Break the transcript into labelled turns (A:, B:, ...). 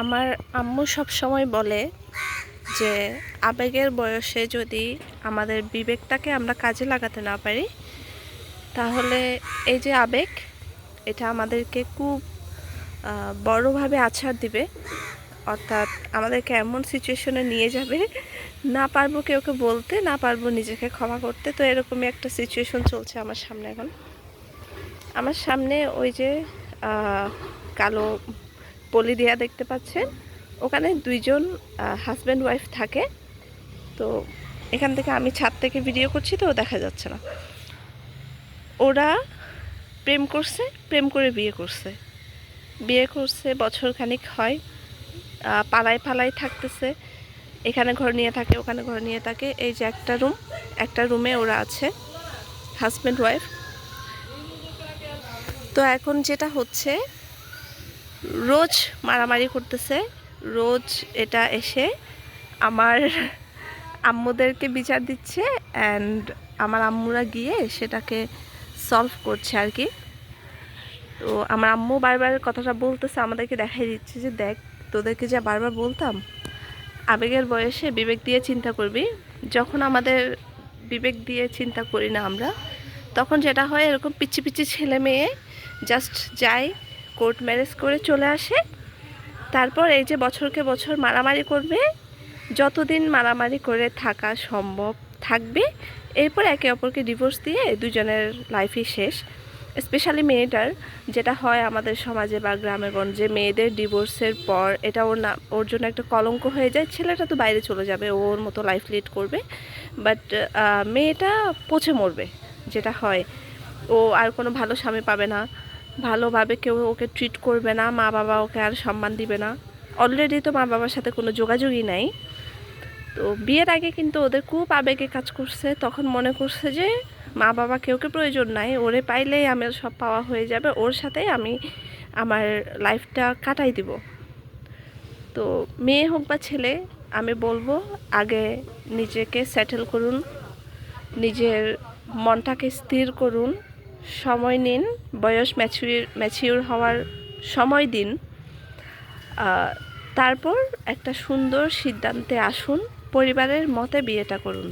A: আমার আম্মু সব সময় বলে যে, আবেগের বয়সে যদি আমাদের বিবেকটাকে আমরা কাজে লাগাতে না পারি, তাহলে এই যে আবেগ, এটা আমাদেরকে খুব বড়ভাবে আছাড় দিবে। অর্থাৎ আমাদেরকে এমন সিচুয়েশনে নিয়ে যাবে, না পারব কেউকে বলতে, না পারব নিজেকে ক্ষমা করতে। তো এরকমই একটা সিচুয়েশন চলছে আমার সামনে এখন। আমার সামনে ওই যে কালো পলি দেয়া দেখতে পাচ্ছেন। ওখানে দুইজন হাজব্যান্ড ওয়াইফ থাকে। তো এখান থেকে আমি ছাদ থেকে ভিডিও করছি তো দেখা যাচ্ছে না। ওরা প্রেম করছে, প্রেম করে বিয়ে করছে। বিয়ে করছে, বছর খানিক হয় পালায় পালায় থাকতেছে। এখানে ঘর নিয়ে থাকে, ওখানে ঘর নিয়ে থাকে। এই যে একটা রুম একটা রুমে ওরা আছে হাজব্যান্ড ওয়াইফ তো এখন যেটা হচ্ছে রোজ মারামারি করতেছে। রোজ এটা এসে আমার আম্মুদেরকে বিচার দিচ্ছে অ্যান্ড আমার আম্মুরা গিয়ে সেটাকে সলভ করছে আর কি। তো আমার আম্মু বারবার কথাটা বলতেছে, আমাদেরকে দেখাই দিচ্ছে যে, দেখ, তোদেরকে যা বারবার বলতাম, আবেগের বয়সে বিবেক দিয়ে চিন্তা করবি। যখন আমাদের বিবেক দিয়ে চিন্তা করি না আমরা, তখন যেটা হয় এরকম পিচ্ছি পিচ্ছি ছেলে মেয়ে জাস্ট যায় কোর্ট ম্যারেজ করে চলে আসে। তারপর এই যে বছরকে বছর মারামারি করবে, যতদিন মারামারি করে থাকা সম্ভব থাকবে, এরপর একে অপরকে ডিভোর্স দিয়ে দুজনের লাইফই শেষ। স্পেশালি মেয়েটার, যেটা হয় আমাদের সমাজে বা গ্রামে গঞ্জে, মেয়েদের ডিভোর্সের পর এটা ওর না ওর জন্য একটা কলঙ্ক হয়ে যায়। ছেলেটা তো বাইরে চলে যাবে ওর মতো লাইফ লিড করবে। বাট মেয়েটা পচে মরবে, যেটা হয়। ও আর কোনো ভালো স্বামী পাবে না। ভালোভাবে কেউ ওকে ট্রিট করবে না, মা বাবা ওকে আর সম্মান দিবে না। অলরেডি তো মা বাবার সাথে কোনো যোগাযোগই নাই। তো বিয়ের আগে কিন্তু ওদের খুব আবেগে কাজ করছে, তখন মনে করছে যে মা বাবা কেউকে প্রয়োজন নাই, ওরে পাইলেই আমার সব পাওয়া হয়ে যাবে, ওর সাথেই আমি আমার লাইফটা কাটাই দিব। তো মেয়ে হোক বা ছেলে, আমি বলব আগে নিজেকে সেটেল করুন, নিজের মনটাকে স্থির করুন সময় নিন, বয়স ম্যাচুর ম্যাচিউর হওয়ার সময় দিন। তারপর একটা সুন্দর সিদ্ধান্তে আসুন, পরিবারের মতে বিয়েটা করুন।